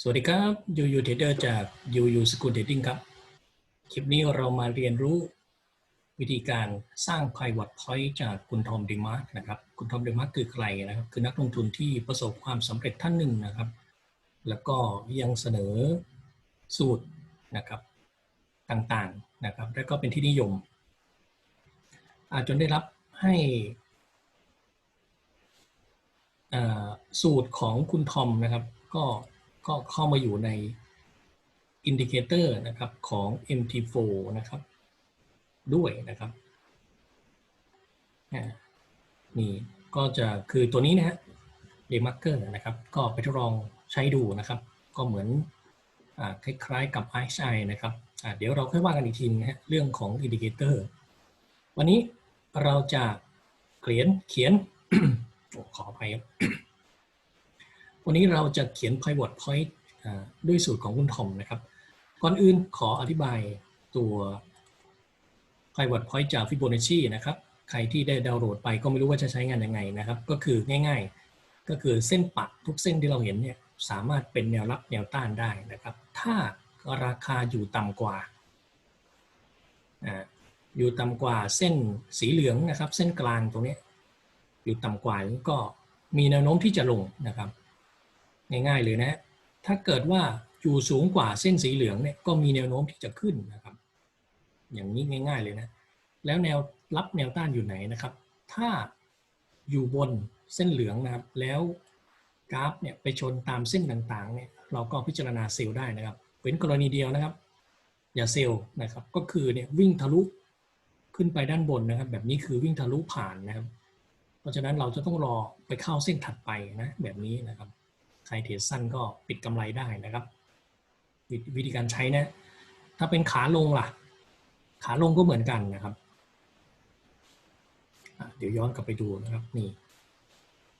สวัสดีครับยูยูเทรดเดอร์จากยูยูสกุลเทรดดิ้งครับ คลิปนี้เรามาเรียนรู้วิธีการสร้าง Pivot Point จากคุณทอมเดมาร์กนะครับ คุณทอมเดมาร์กคือใครนะครับ คือนักลงทุนที่ประสบความสำเร็จท่านหนึ่งนะครับ แล้วก็ยังเสนอสูตรนะครับต่างๆนะครับ และก็เป็นที่นิยมอาจนได้รับให้สูตรของคุณทอมนะครับ ก็ ก็เข้ามาอยู่ในอินดิเคเตอร์นะครับของ MT4 นะครับ ด้วยนะครับนี่ก็จะคือตัวนี้นะฮะเดมาร์เกอร์นะครับ ก็ไปทดลองใช้ดูนะครับ ก็เหมือนอคล้ายๆกับ RSI นะครับเดี๋ยวเราค่อยว่ากันอีกทีนะฮะเรื่องของอินดิเคเตอร์วันนี้เราจะเขียนเขียนขออภัยครับ วันนี้เราจะเขียน pivot point อ่ด้วยสูตรของคุณทอมนะครับ ก่อนอื่นขออธิบายตัว pivot point จาก Fibonacci นะครับ ใครที่ได้ดาวน์โหลดไปก็ไม่รู้ว่าจะใช้งานยังไงนะครับ ก็คือง่ายๆ ก็คือเส้นปักทุกเส้นที่เราเห็นเนี่ยสามารถเป็นแนวรับแนวต้านได้นะครับ ถ้าราคาอยู่ต่ำกว่าอยู่ต่ำกว่าเส้นสีเหลืองนะครับ เส้นกลางตรงนี้ อยู่ต่ำกว่าก็มีแนวโน้มที่จะลงนะครับ ง่ายๆเลยนะ ถ้าเกิดว่าอยู่สูงกว่าเส้นสีเหลืองเนี่ยก็มีแนวโน้มที่จะขึ้นนะครับ อย่างนี้ง่าย ๆเลยนะ แล้วแนวรับแนวต้านอยู่ไหนนะครับ ถ้าอยู่บนเส้นเหลืองนะครับ แล้วกราฟเนี่ยไปชนตามเส้นต่างๆเนี่ยเราก็พิจารณาเซลล์ได้นะครับเว้นกรณีเดียวนะครับ อย่าเซลล์นะครับ ก็คือเนี่ยวิ่งทะลุขึ้นไปด้านบนนะครับ แบบนี้คือวิ่งทะลุผ่านนะครับ เพราะฉะนั้นเราจะต้องรอไปเข้าเส้นถัดไปนะแบบนี้นะครับ ใครเทรดสั้นก็ปิดกำไรได้นะครับววิธีการใช้นะ ถ้าเป็นขาลงล่ะ ขาลงก็เหมือนกันนะครับ เดี๋ยวย้อนกลับไปดูนะครับนี่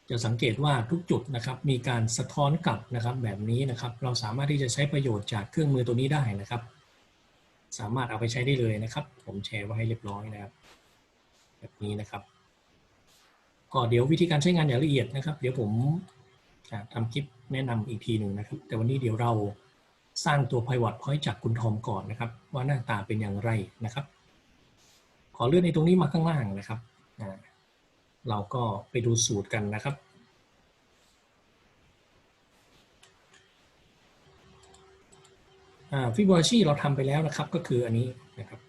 จะสังเกตว่าทุกจุดนะครับมีการสะท้อนกลับนะครับแบบนี้นะครับ เราสามารถที่จะใช้ประโยชน์จากเครื่องมือตัวนี้ได้นะครับ สามารถเอาไปใช้ได้เลยนะครับ ผมแชร์ไว้ให้เรียบร้อยนะครับ แบบนี้นะครับ ก็เดี๋ยววิธีการใช้งานอย่างละเอียดนะครับ เดี๋ยวผม จะทำคลิปแนะนำอีกทีหนึ่งนะครับ แต่วันนี้เดี๋ยวเราสร้างตัว pivot point จากคุณทอมก่อนนะครับ ว่าหน้าตาเป็นอย่างไรนะครับ ขอเลื่อนในตรงนี้มาข้างล่างนะครับ เราก็ไปดูสูตรกันนะครับฟิบอชีเราทำไปแล้วนะครับ ก็คืออันนี้นะครับ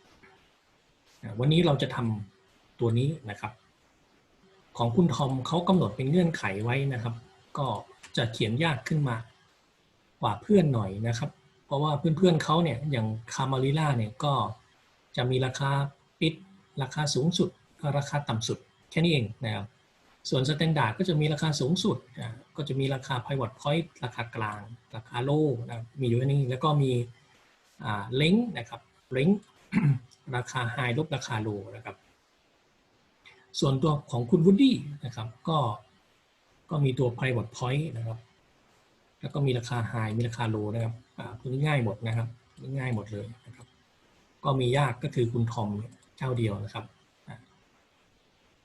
วันนี้เราจะทำตัวนี้นะครับ ของคุณทอมเขากำหนดเป็นเงื่อนไขไว้นะครับ ก็จะเขียนยากขึ้นมากว่าเพื่อนหน่อยนะครับ เพราะว่าเพื่อนๆเขาเนี่ยอย่างคามาริล่าเนี่ยก็จะมีราคาปิด ราคาสูงสุด ราคาต่ำสุด แค่นี้เองนะครับส่วนสแตนดาร์ดก็จะมีราคาสูงสุดก็จะมีราคา pivot point ราคากลาง ราคาโลนะมีอยู่แค่นี้แล้วก็มีเล้งนะครับเล้งราคาไฮลบราคาโลนะครับ ส่วนตัวของคุณวูดดี้นะครับ ก็ ก็มีตัว pivot point นะครับ แล้วก็มีราคาไฮมีราคาโลนะครับอ่าพวกนี้ง่ายหมดนะครับง่ายหมดเลยนะครับ ก็มียากก็คือคุณทอมเนี่ยเจ้าเดียวนะครับ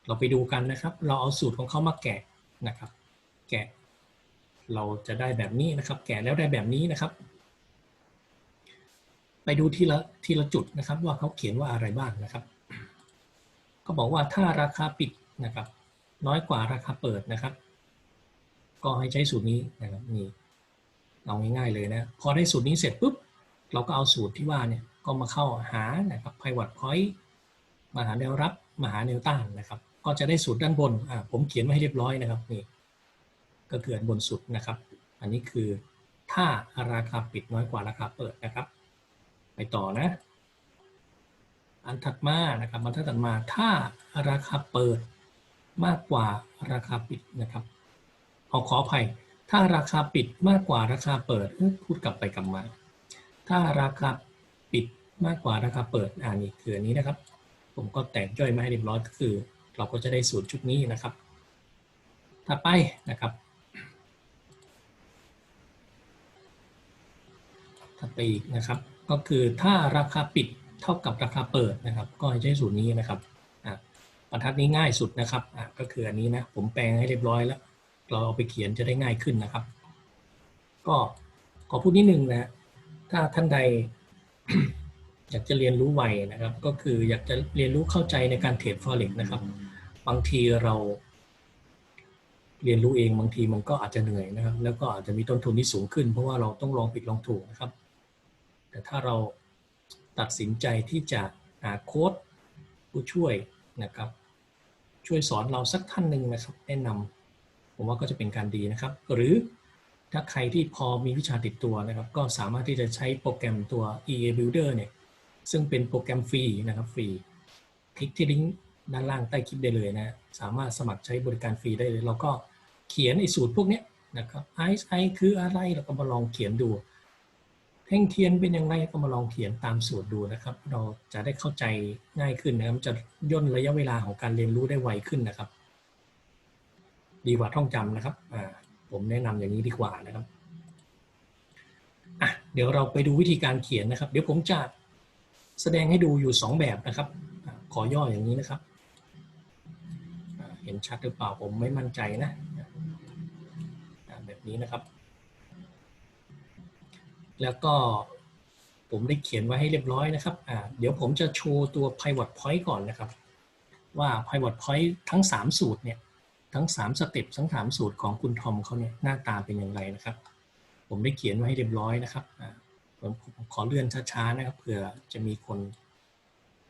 เราไปดูกันนะครับ เราเอาสูตรของเขามาแกะนะครับ แกะ เราจะได้แบบนี้นะครับ แกะแล้วได้แบบนี้นะครับ ไปดูทีละทีละจุดนะครับ ว่าเขาเขียนว่าอะไรบ้างนะครับเขาบอกว่าถ้าราคาปิดนะครับ น้อยกว่าราคาเปิดนะครับ ก็ให้ใช้สูตรนี้นะครับนี่เอาง่ายๆเลยนะ พอได้สูตรนี้เสร็จปุ๊บ เราก็เอาสูตรที่ว่าเนี่ยก็มาเข้าหานะครับ pivot point มาหาแนวรับมาหาแนวต้านนะครับ ก็จะได้สูตรด้านบนอ่าผมเขียนไว้ให้เรียบร้อยนะครับนี่ก็คืออันบนสุดนะครับ อันนี้คือถ้าราคาปิดน้อยกว่าราคาเปิดนะครับ ไปต่อนะ อันถัดมานะครับอันถัดมาถ้าราคาเปิดมากกว่าราคาปิดนะครับ ขอขออภัย ถ้าราคาปิดมากกว่าราคาเปิดพูดกลับไปกลับมา ถ้าราคาปิดมากกว่าราคาเปิดอ่านี่คืออันนี้นะครับ ผมก็แตกย่อยมาให้เรียบร้อยก็คือ เราก็จะได้สูตรชุดนี้นะครับถัดไปนะครับถัดไปอีกนะครับ ก็คือถ้าราคาปิดเท่ากับราคาเปิดนะครับ ก็ให้ใช้สูตรนี้นะครับอะบรรทัดนี้ง่ายสุดนะครับอะก็คืออันนี้นะผมแปลงให้เรียบร้อยแล้ว เราเอาไปเขียนจะได้ง่ายขึ้นนะครับ ก็ขอพูดนิดนึงนะถ้าท่านใดอยากจะเรียนรู้ไวนะครับ ก็คืออยากจะเรียนรู้เข้าใจในการเทรด forex นะครับ บางทีเราเรียนรู้เองบางทีมันก็อาจจะเหนื่อยนะครับ แล้วก็อาจจะมีต้นทุนที่สูงขึ้น เพราะว่าเราต้องลองผิดลองถูกนะครับ แต่ถ้าเราตัดสินใจที่จะหาโค้ดผู้ช่วยนะครับ ช่วยสอนเราสักท่านหนึ่งนะครับ แนะนำ ผมว่าก็จะเป็นการดีนะครับ หรือถ้าใครที่พอมีวิชาติดตัวนะครับ ก็สามารถที่จะใช้โปรแกรมตัว EA Builder เนี่ย ซึ่งเป็นโปรแกรมฟรีนะครับฟรี คลิกที่ลิงก์ด้านล่างใต้คลิปได้เลยนะ สามารถสมัครใช้บริการฟรีได้เลยเราก็เขียนไอ้สูตรพวกนี้นะครับ RSI คืออะไรเราก็มาลองเขียนดูแท่งเทียนเป็นยังไงก็มาลองเขียนตามสูตรดูนะครับ เราจะได้เข้าใจง่ายขึ้นนะครับจะย่นระยะเวลาของการเรียนรู้ได้ไวขึ้นนะครับ ดีกว่าท่องจำนะครับผมแนะนำอย่างนี้ดีกว่านะครับอะเดี๋ยวเราไปดูวิธีการเขียนนะครับ เดี๋ยวผมจะแสดงให้ดูอยู่ 2 แบบนะครับอขอย่ออย่างนี้นะครับ เห็นชัดหรือเปล่าผมไม่มั่นใจนะ แบบนี้นะครับ แล้วก็ผมได้เขียนไว้ให้เรียบร้อยนะครับ เดี๋ยวผมจะโชว์ตัว pivot point ก่อนนะครับ ว่า pivot point ทั้ง 3 สูตรเนี่ย ทั้ง 3 สเต็ปทั้ง 3 สูตรของคุณทอมเขาเนี่ยหน้าตาเป็นอย่างไรนะครับ ผมได้เขียนไว้ให้เรียบร้อยนะครับผมผมขอเลื่อนช้าๆนะครับเผื่อจะมีคน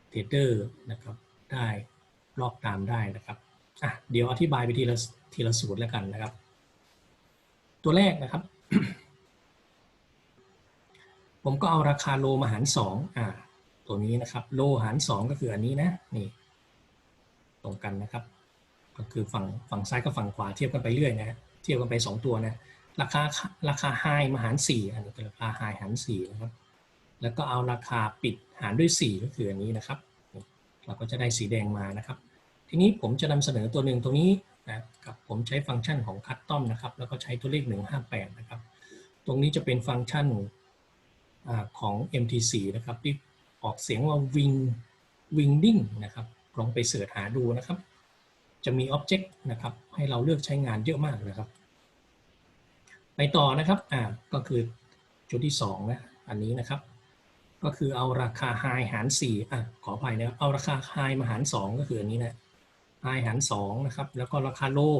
เทรดเดอร์นะครับได้ลอกตามได้นะครับอะเดี๋ยวอธิบายไปทีละทีละสูตรแล้วกันนะครับ ตัวแรกนะครับ ผมก็เอาราคาโลมาหารสองอ่าตัวนี้นะครับ โลหารสองก็คืออันนี้นะนี่ตรงกันนะครับ ก็คือฝั่งฝั่งซ้ายกับฝั่งขวาเทียบกันไปเรื่อยนะฮะเทียบกันไป 2 ตัวนะราคาราคาไฮมาหาร 4 อันนี้ราคาไฮหาร4นะครับ แล้วก็เอาราคาปิดหารด้วย 4 ก็คืออันนี้นะครับ เราก็จะได้สีแดงมานะครับ ทีนี้ผมจะนำเสนอตัวหนึ่งตรงนี้นะกับผมใช้ฟังก์ชันของคัตตอมนะครับ แล้วก็ใช้ตัวเลข 158 นะครับ ตรงนี้จะเป็นฟังก์ชันอของ MTC นะครับที่ออกเสียงว่า wing wingding นะครับลองไปเสิร์ชหาดูนะครับ จะมี Object นะครับให้เราเลือกใช้งานเยอะมากนะครับ ไปต่อนะครับอ่าก็คือจุดที่2นะอันนี้นะครับ ก็คือเอาราคา High หาร4อะขออภัยนะครับเอาราคา High มาหาร 2 ก็คืออันนี้นะ High หาร2นะครับแล้วก็ราคา Low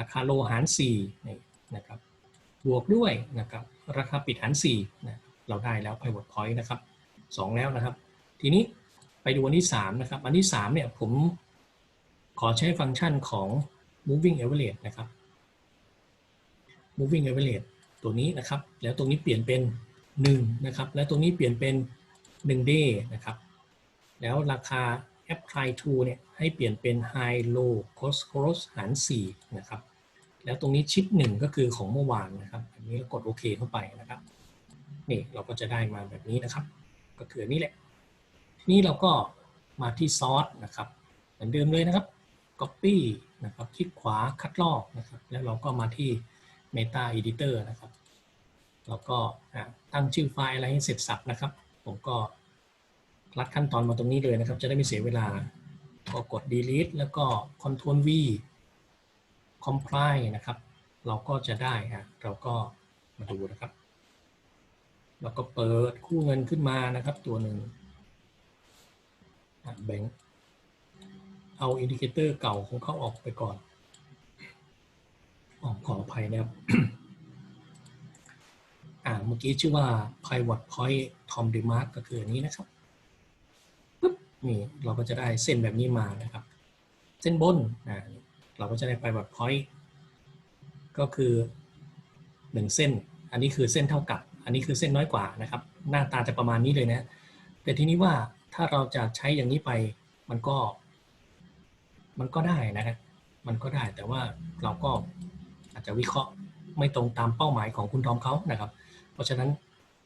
ราคา Low หาร4นี่นะครับบวกด้วยนะครับราคาปิดหาร4นะเราได้แล้ว pivot point นะครับ 2 แล้วนะครับ ทีนี้ไปดูอันที่ 3 นะครับ อันที่3เนี่ยผม ขอใช้ฟังก์ชันของ moving average นะครับ moving average ตัวนี้นะครับ แล้วตรงนี้เปลี่ยนเป็น 1 นะครับ แล้วตรงนี้เปลี่ยนเป็น 1 day นะครับ แล้วราคา apply to เนี่ยให้เปลี่ยนเป็น high low cross cross หาร 4 นะครับ แล้วตรงนี้ชิด1ก็คือของเมื่อวานนะครับ อันนี้เรากดโอเคเข้าไปนะครับ นี่เราก็จะได้มาแบบนี้นะครับ ก็คือนี้แหละ นี้เราก็มาที่ซอสนะครับ เหมือนเดิมเลยนะครับ Copy นะครับคลิกขวาคัดลอกนะครับ แล้วเราก็มาที่ Meta Editor นะครับเราก็ตั้งชื่อไฟล์อะไรให้เสร็จสับนะครับ ผมก็รัดขั้นตอนมาตรงนี้เลยนะครับ จะได้ไม่เสียเวลา ก็กด delete แล้วก็ Ctrl V comply นะครับ เราก็จะได้ฮะเราก็มาดูนะครับเราก็เปิดคู่เงินขึ้นมานะครับ ตัวหนึ่งแบงค์ เอาอินดิเคเตอร์เก่าของเขาออกไปก่อนออขออภัยนะครับ อ่า เมื่อกี้ชื่อว่า pivot point Tom DeMark ก็คืออันนี้นะครับปึ๊บนี่เราก็จะได้เส้นแบบนี้มานะครับ เส้นบนอ่าเราก็จะได้ pivot point ก็คือหนึ่งเส้น อันนี้คือเส้นเท่ากับ อันนี้คือเส้นน้อยกว่านะครับ หน้าตาจะประมาณนี้เลยนะ แต่ทีนี้ว่าถ้าเราจะใช้อย่างนี้ไป มันก็ มันก็ได้นะครับมันก็ได้แต่ว่าเราก็อาจจะวิเคราะห์ไม่ตรงตามเป้าหมายของคุณทอมเขานะครับ เพราะฉะนั้น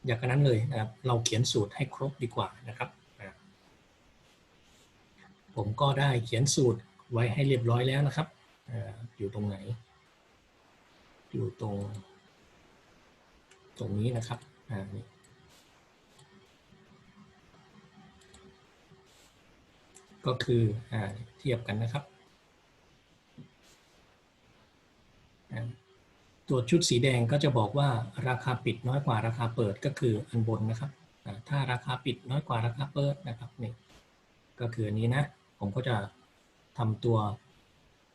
อย่างนั้นเลยนะครับเราเขียนสูตรให้ครบดีกว่านะครับ ผมก็ได้เขียนสูตรไว้ให้เรียบร้อยแล้วนะครับอยู่ตรงไหน อยู่ตรง ตรงนี้นะครับอ่านี่ ก็คืออเทียบกันนะครับ ตัวชุดสีแดงก็จะบอกว่าราคาปิดน้อยกว่าราคาเปิดก็คืออันบนนะครับ ถ้าราคาปิดน้อยกว่าราคาเปิดนะครับนี่ก็คืออันนี้นะ ผมก็จะทำตัว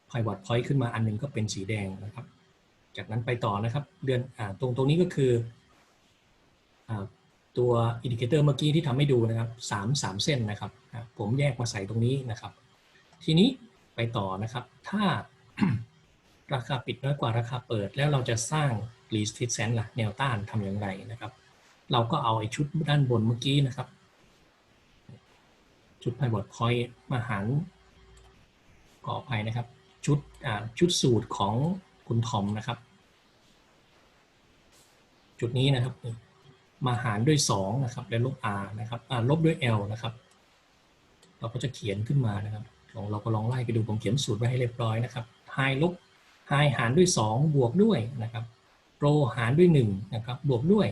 pivot point ขึ้นมาอันหนึงก็เป็นสีแดงนะครับ จากนั้นไปต่อนะครับเดือนอตรงตรงนี้ก็คืออ ตัวอินดิเคเตอร์เมื่อกี้ที่ทำให้ดูนะครับสามสามเส้นนะครับ ผมแยกมาใส่ตรงนี้นะครับ ทีนี้ไปต่อนะครับ ถ้าราคาปิดน้อยกว่าราคาเปิด แล้วเราจะสร้าง resistance ล่ะแนวต้านทำอย่างไรนะครับ เราก็เอาไอ้ชุดด้านบนเมื่อกี้นะครับ ชุด pivot point มาหารขออภัยนะครับ ชุดชุดสูตรของคุณทอมนะครับ จุดนี้นะครับนี่ มาหารด้วย2นะครับแล้วลบ r นะครับอ่าลบด้วย l นะครับ เราก็จะเขียนขึ้นมานะครับลองเราก็ลองไล่ไปดูผมเขียนสูตรไว้ให้เรียบร้อยนะครับ high ลบ high หารด้วย 2 บวกด้วยนะครับ low หารด้วย1นะครับบวกด้วย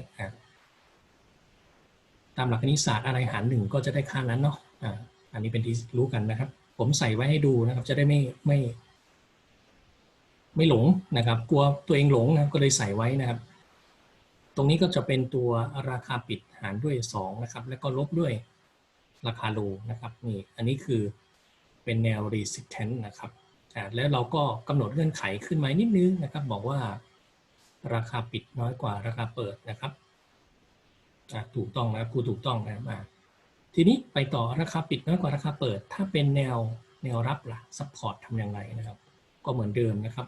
ตามหลักคณิตศาสตร์อะไรหาร 1 ก็จะได้ค่านั้นเนาะอันนี้เป็นที่รู้กันนะครับ ผมใส่ไว้ให้ดูนะครับ จะได้ไม่ไม่ ไม่หลงนะครับ กลัวตัวเองหลงนะครับก็เลยใส่ไว้นะครับ ตรงนี้ก็จะเป็นตัวราคาปิดหารด้วย 2 นะครับ แล้วก็ลบด้วยราคาโลนะครับนี่อันนี้คือเป็นแนว resistance นะครับแล้วเราก็กำหนดเงื่อนไขขึ้นมานิดนึงนะครับ บอกว่าราคาปิดน้อยกว่าราคาเปิดนะครับถูกต้องนะครับครูถูกต้องนะครับอ่าทีนี้ไปต่อราคาปิดน้อยกว่าราคาเปิด ถ้าเป็นแนวแนวรับล่ะ support ทำอย่างไรนะครับ ก็เหมือนเดิมนะครับ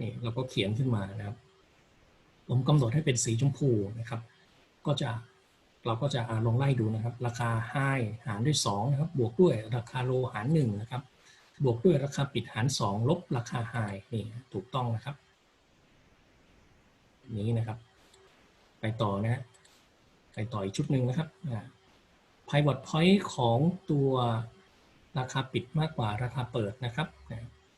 นี่เราก็เขียนขึ้นมานะครับ ผมกำหนดให้เป็นสีชมพูนะครับ ก็จะเราก็จะลองไล่ดูนะครับ ราคา high หารด้วย2นะครับ บวกด้วยราคา low หาร1นะครับ บวกด้วยราคาปิดหาร 2 ลบราคา high นี่ถูกต้องนะครับ นี้นะครับ ไปต่อนะฮะไปต่ออีกชุดหนึ่งนะครับอ่า pivot point ของตัวราคาปิดมากกว่าราคาเปิดนะครับ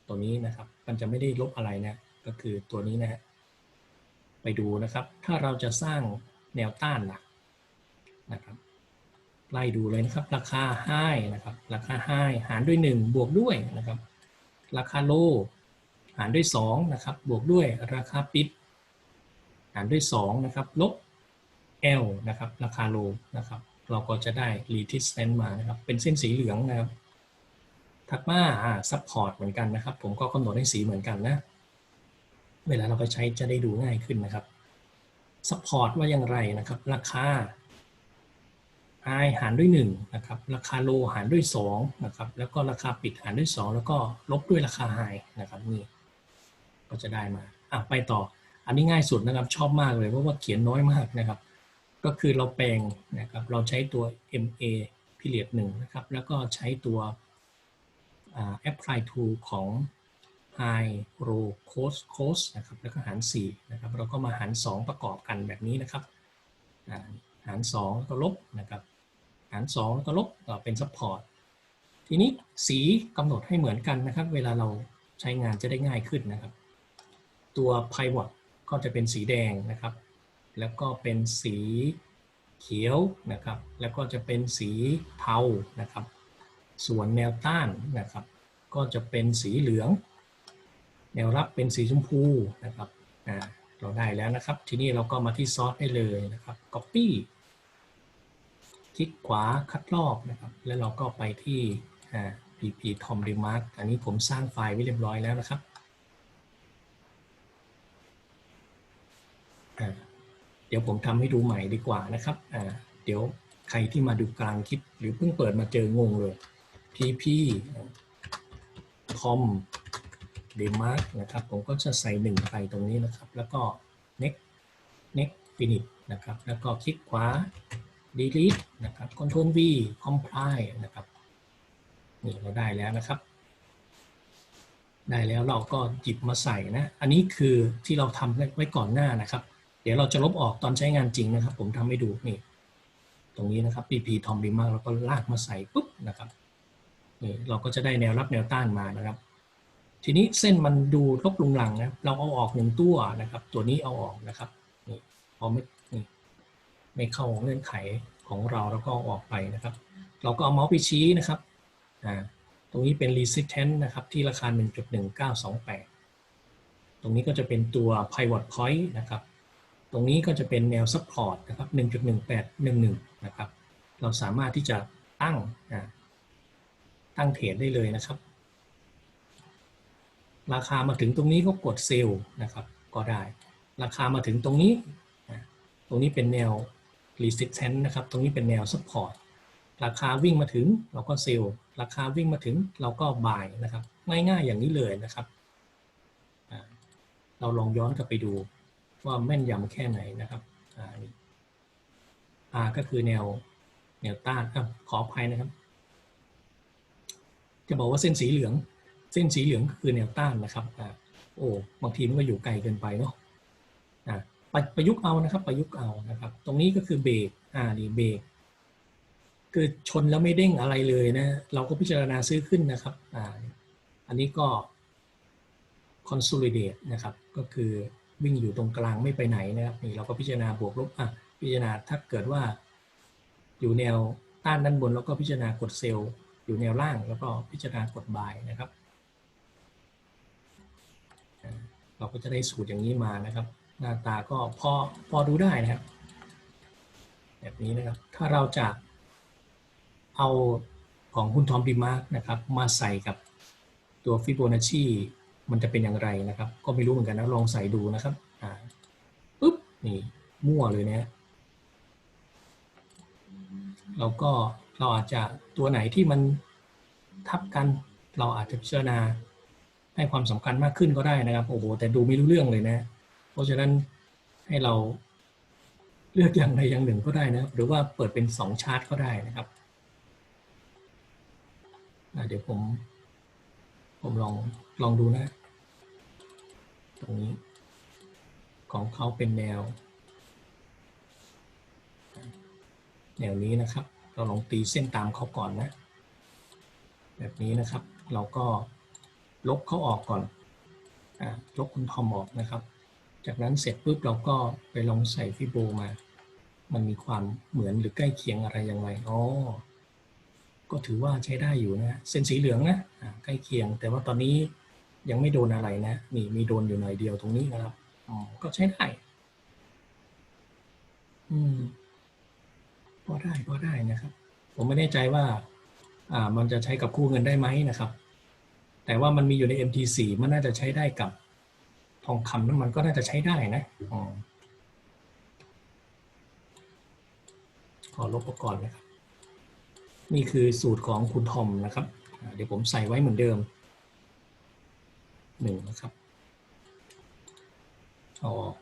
ตัวนี้นะครับ มันจะไม่ได้ลบอะไรนะ ก็คือตัวนี้นะฮะ ไปดูนะครับ ถ้าเราจะสร้างแนวต้านหลักนะครับไล่ดูเลยนะครับ ราคา high นะครับ ราคา high หารด้วย 1 บวกด้วยนะครับ ราคา low หารด้วย2นะครับ บวกด้วยราคาปิด หารด้วย2นะครับลบ L นะครับ ราคา low นะครับ เราก็จะได้ resistance มานะครับ เป็นเส้นสีเหลืองนะครับ ถัดมาอ่า support เหมือนกันนะครับ ผมก็กำหนดให้สีเหมือนกันนะ เวลาเราไปใช้จะได้ดูง่ายขึ้นนะครับ support ว่าอย่างไรนะครับ ราคา i หารด้วย1นะครับราคา low หารด้วย2นะครับแล้วก็ราคาปิดหารด้วย 2 แล้วก็ลบด้วยราคา high นะครับนี่ก็จะได้มาอะไปต่ออันนี้ง่ายสุดนะครับชอบมากเลยเพราะว่าเขียนน้อยมากนะครับ ก็คือเราแปลงนะครับเราใช้ตัว MA period 1นะครับแล้วก็ใช้ตัว apply to ของ high low cost cost นะครับแล้วก็หาร4นะครับเราก็มาหาร 2 ประกอบกันแบบนี้นะครับอ่าหาร2แล้วก็ลบนะครับหาร2แล้วก็ลบเป็น support ทีนี้สีกำหนดให้เหมือนกันนะครับ เวลาเราใช้งานจะได้ง่ายขึ้นนะครับ ตัว pivot ก็จะเป็นสีแดงนะครับ แล้วก็เป็นสีเขียวนะครับ แล้วก็จะเป็นสีเทานะครับ ส่วนแนวต้านนะครับ ก็จะเป็นสีเหลือง แนวรับเป็นสีชมพูนะครับอ่าเราได้แล้วนะครับ ทีนี้เราก็มาที่ซอสได้เลยนะครับ copy คลิกขวาคัดลอกนะครับ แล้วเราก็ไปที่อ่า pp tom remark อันนี้ผมสร้างไฟล์ไว้เรียบร้อยแล้วนะครับอ่าเดี๋ยวผมทำให้ดูใหม่ดีกว่านะครับอ่าเดี๋ยวใครที่มาดูกลางคลิปหรือเพิ่งเปิดมาเจองงเลย pp com remark นะครับ ผมก็จะใส่หนึ่งไปตรงนี้นะครับ แล้วก็ next next finish นะครับ แล้วก็คลิกขวา delete นะครับ control v compile นะครับ นี่เราได้แล้วนะครับ ได้แล้วเราก็หยิบมาใส่นะ อันนี้คือที่เราทำไว้ก่อนหน้านะครับ เดี๋ยวเราจะลบออกตอนใช้งานจริงนะครับ ผมทำให้ดูนี่ ตรงนี้นะครับ pp tom remark แล้วก็ลากมาใส่ปุ๊บนะครับนี่เราก็จะได้แนวรับแนวต้านมานะครับ ทีนี้เส้นมันดูลบลุงหลังนะเราเอาออกหนึ่งตัวนะครับ ตัวนี้เอาออกนะครับนี่พอไม่ไม่เข้าเงื่อนไขของเราแล้วก็ออกไปนะครับ เราก็เอาเมาส์ไปชี้นะครับอ่าตรงนี้เป็น resistance นะครับ ที่ราคา 1.1928 ตรงนี้ก็จะเป็นตัว pivot point นะครับ ตรงนี้ก็จะเป็นแนว support นะครับ 1.1811 นะครับ เราสามารถที่จะตั้งตั้งเทรดได้เลยนะครับ ราคามาถึงตรงนี้ก็กดเซลล์นะครับก็ได้ ราคามาถึงตรงนี้ ตรงนี้เป็นแนว resistance นะครับ ตรงนี้เป็นแนว support ราคาวิ่งมาถึงเราก็เซลล์ ราคาวิ่งมาถึงเราก็บายนะครับ ง่ายๆอย่างนี้เลยนะครับ เราลองย้อนกลับไปดูว่าแม่นยำแค่ไหนนะครับอ่านี่ R ก็คือแนวแนวต้านขออภัยนะครับ จะบอกว่าเส้นสีเหลือง เส้นสีเหลืองก็คือแนวต้านนะครับโอ้บางทีมันก็อยู่ไกลเกินไปเนาะอ่าประประยุกต์เอานะครับ ประยุกต์เอานะครับ ตรงนี้ก็คือเบรกอ่านี่เบรกคือชนแล้วไม่เด้งอะไรเลยนะ เราก็พิจารณาซื้อขึ้นนะครับอ่าอันนี้ก็ consolidate นะครับ ก็คือวิ่งอยู่ตรงกลางไม่ไปไหนนะครับนี่เราก็พิจารณาบวกลบอะพิจารณาถ้าเกิดว่า อยู่แนวต้านด้านบน แล้วก็พิจารณากดเซลล์อยู่แนวล่าง แล้วก็พิจารณากดบายนะครับอ่า เราก็จะได้สูตรอย่างนี้มานะครับ หน้าตาก็พอพอดูได้นะครับ แบบนี้นะครับ ถ้าเราจะเอาของคุณทอมดีมาร์กนะครับมาใส่กับตัวฟิโบนัชชีมันจะเป็นอย่างไรนะครับ ก็ไม่รู้เหมือนกันนะลองใส่ดูนะครับอ่าปุ๊บนี่มั่วเลยนะแล้วก็เราอาจจะตัวไหนที่มันทับกัน เราอาจจะพิจารณา ให้ความสำคัญมากขึ้นก็ได้นะครับโอ้โหแต่ดูไม่รู้เรื่องเลยนะ เพราะฉะนั้นให้เราเลือกอย่างใดอย่างหนึ่งก็ได้นะครับ หรือว่าเปิดเป็นสองชาร์ตก็ได้นะครับเดี๋ยวผมผมลองลองดูนะ ตรงนี้ ของเขาเป็นแนว แนวนี้นะครับ เราลองตีเส้นตามเขาก่อนนะ แบบนี้นะครับเราก็ ลบเขาออกก่อนอลบคุณทอมออกนะครับ จากนั้นเสร็จปุ๊บเราก็ไปลองใส่ฟิโบมา มันมีความเหมือนหรือใกล้เคียงอะไรยังไงอ๋อก็ถือว่าใช้ได้อยู่นะเส้นสีเหลืองนะใกล้เคียง แต่ว่าตอนนี้ยังไม่โดนอะไรนะ นี่มีโดนอยู่หน่อยเดียวตรงนี้นะครับอ๋อก็ใช้ได้ อืมพอได้พอได้นะครับ ผมไม่แน่ใจว่า อ่า มันจะใช้กับคู่เงินได้ไหมนะครับ แต่ว่ามันมีอยู่ใน MT4 มันน่าจะใช้ได้กับทองคำนั้นมันก็น่าจะใช้ได้นะอ๋อขอลบออกก่อนนะครับ นี่คือสูตรของคุณทอมนะครับ เดี๋ยวผมใส่ไว้เหมือนเดิมหนึ่งนะครับเอาออก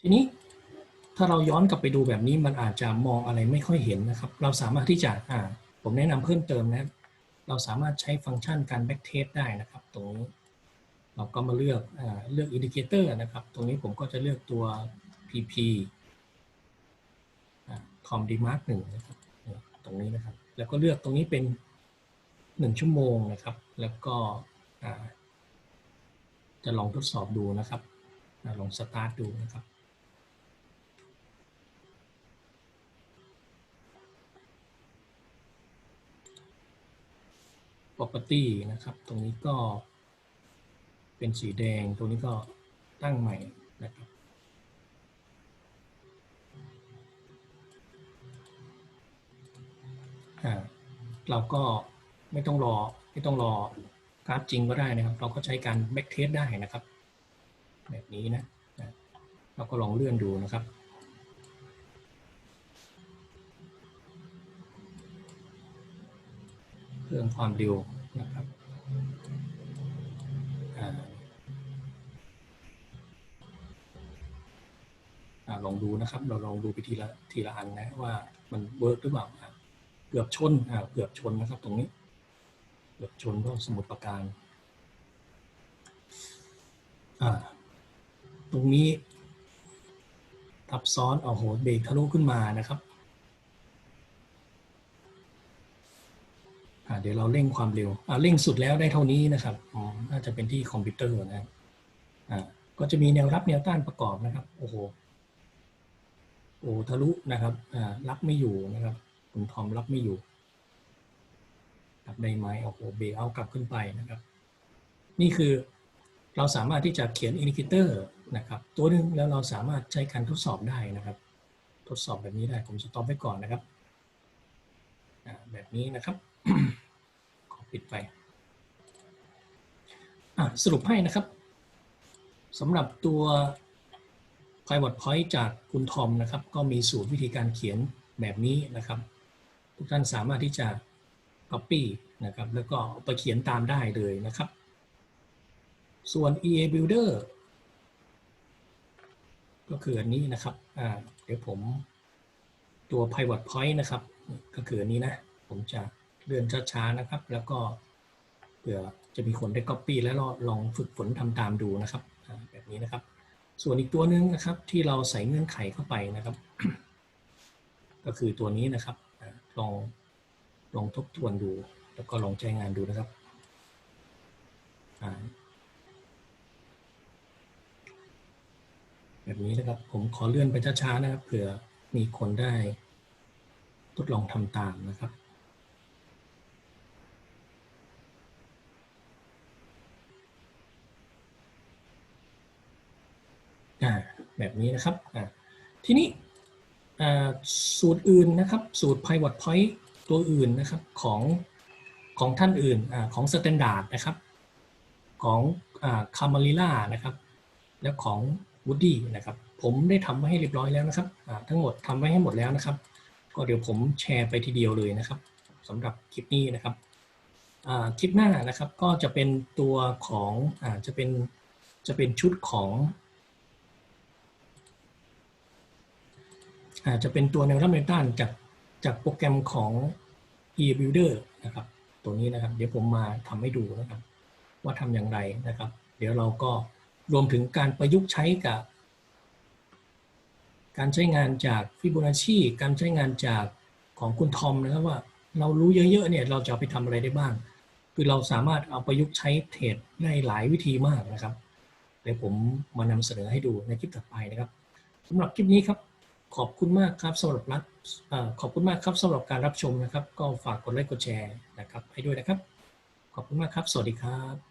ทีนี้ถ้าเราย้อนกลับไปดูแบบนี้มันอาจจะมองอะไรไม่ค่อยเห็นนะครับ เราสามารถที่จะอ่า ผมแนะนำเพิ่มเติมนะเราสามารถใช้ฟังก์ชันการ back test ได้นะครับ ตรงนี้ เราก็มาเลือกอเลือกอินดิเคเตอร์นะครับ ตรงนี้ผมก็จะเลือกตัว PP คอมดีมาร์กหนึ่งนะครับตรงนี้นะครับ แล้วก็เลือกตรงนี้เป็นหนึ่งชั่วโมงนะครับ แล้วก็จะลองทดสอบดูนะครับลองสตาร์ทดูนะครับ property นะครับ ตรงนี้ก็เป็นสีแดง ตรงนี้ก็ตั้งใหม่นะครับ เราก็ไม่ต้องรอไม่ต้องรอกราฟจริงก็ได้นะครับ เราก็ใช้การ back test ได้นะครับ แบบนี้นะ เราก็ลองเลื่อนดูนะครับ เพิ่มความเร็วนะครับออลองดูนะครับ เราลองดูไปทีละทีละอันนะว่ามันเวิร์กหรือเปล่าเกือบชนเกือบชนนะครับ ตรงนี้ เกือบชนก็สมุดประการตรงนี้ทับซ้อนเอาโหเบรกทะลุขึ้นมานะครับ อ่า เดี๋ยวเราเร่งความเร็วเร่งสุดแล้วได้เท่านี้นะครับอ๋อน่าจะเป็นที่คอมพิวเตอร์นะครับอ่าก็จะมีแนวรับแนวต้านประกอบนะครับ โอ้โหโอ้ทะลุนะครับอ่ารับไม่อยู่นะครับคุณทอมรับไม่อยู่รับได้ไหมโอ้โหเบรกเอากลับขึ้นไปนะครับ นี่คือเราสามารถที่จะเขียนอินดิเคเตอร์นะครับตัวหนึ่งแล้วเราสามารถใช้การทดสอบได้นะครับ ทดสอบแบบนี้ได้ผมสต็อปไว้ก่อนนะครับอ่าแบบนี้นะครับ ปิดไปสรุปให้นะครับสำหรับตัว Pivot Point จากคุณทอมนะครับ ก็มีสูตรวิธีการเขียนแบบนี้นะครับ ทุกท่านสามารถที่จะ Copy นะครับ แล้วก็ไปเขียนตามได้เลยนะครับ ส่วน EA Builder ก็คืออันนี้นะครับ เดี๋ยวผมตัว Pivot Point นะครับ ก็คืออันนี้นะ ผมจะ เลื่อนช้าๆนะครับ แล้วก็เผื่อจะมีคนได้ Copy แล้วลองฝึกฝนทำตามดูนะครับ แบบนี้นะครับ ส่วนอีกตัวหนึ่งนะครับ ที่เราใส่เงื่อนไขเข้าไปนะครับ ก็คือตัวนี้นะครับลองลองทบทวนดู แล้วก็ลองใช้งานดูนะครับแบบนี้นะครับ ผมขอเลื่อนไปช้าๆนะครับเผื่อมีคนได้ทดลองทำตามนะครับ อ่า แบบนี้นะครับทีนี้สูตรอื่นนะครับ สูตร pivot point ตัวอื่นนะครับของของท่านอื่นอของ standard นะครับ ของคามาริล่านะครับ และของ Woody นะครับ ผมได้ทำไว้ให้เรียบร้อยแล้วนะครับทั้งหมดทำไว้ให้หมดแล้วนะครับ ก็เดี๋ยวผมแชร์ไปทีเดียวเลยนะครับสำหรับคลิปนี้นะครับคลิปหน้านะครับก็จะเป็นตัวของอจะเป็นจะเป็นชุดของ อาจจะเป็นตัวแนวรับแนวต้านจากจากโปรแกรมของ e-builder นะครับ ตัวนี้นะครับ เดี๋ยวผมมาทำให้ดูนะครับ ว่าทำอย่างไรนะครับ เดี๋ยวเราก็รวมถึงการประยุกต์ใช้กับ การใช้งานจากฟิโบนัชชีการใช้งานจากของคุณทอมนะครับว่าเรารู้เยอะๆเนี่ยเราจะไปทำอะไรได้บ้าง คือเราสามารถเอาประยุกต์ใช้เทรดได้หลายวิธีมากนะครับ เดี๋ยวผมมานำเสนอให้ดูในคลิปถัดไปนะครับสำหรับคลิปนี้ครับ ขอบคุณมากครับสำหรับรับขอบคุณมากครับสำหรับการรับชมนะครับ ก็ฝากกดไลค์กดแชร์นะครับ ให้ด้วยนะครับ ขอบคุณมากครับ สวัสดีครับ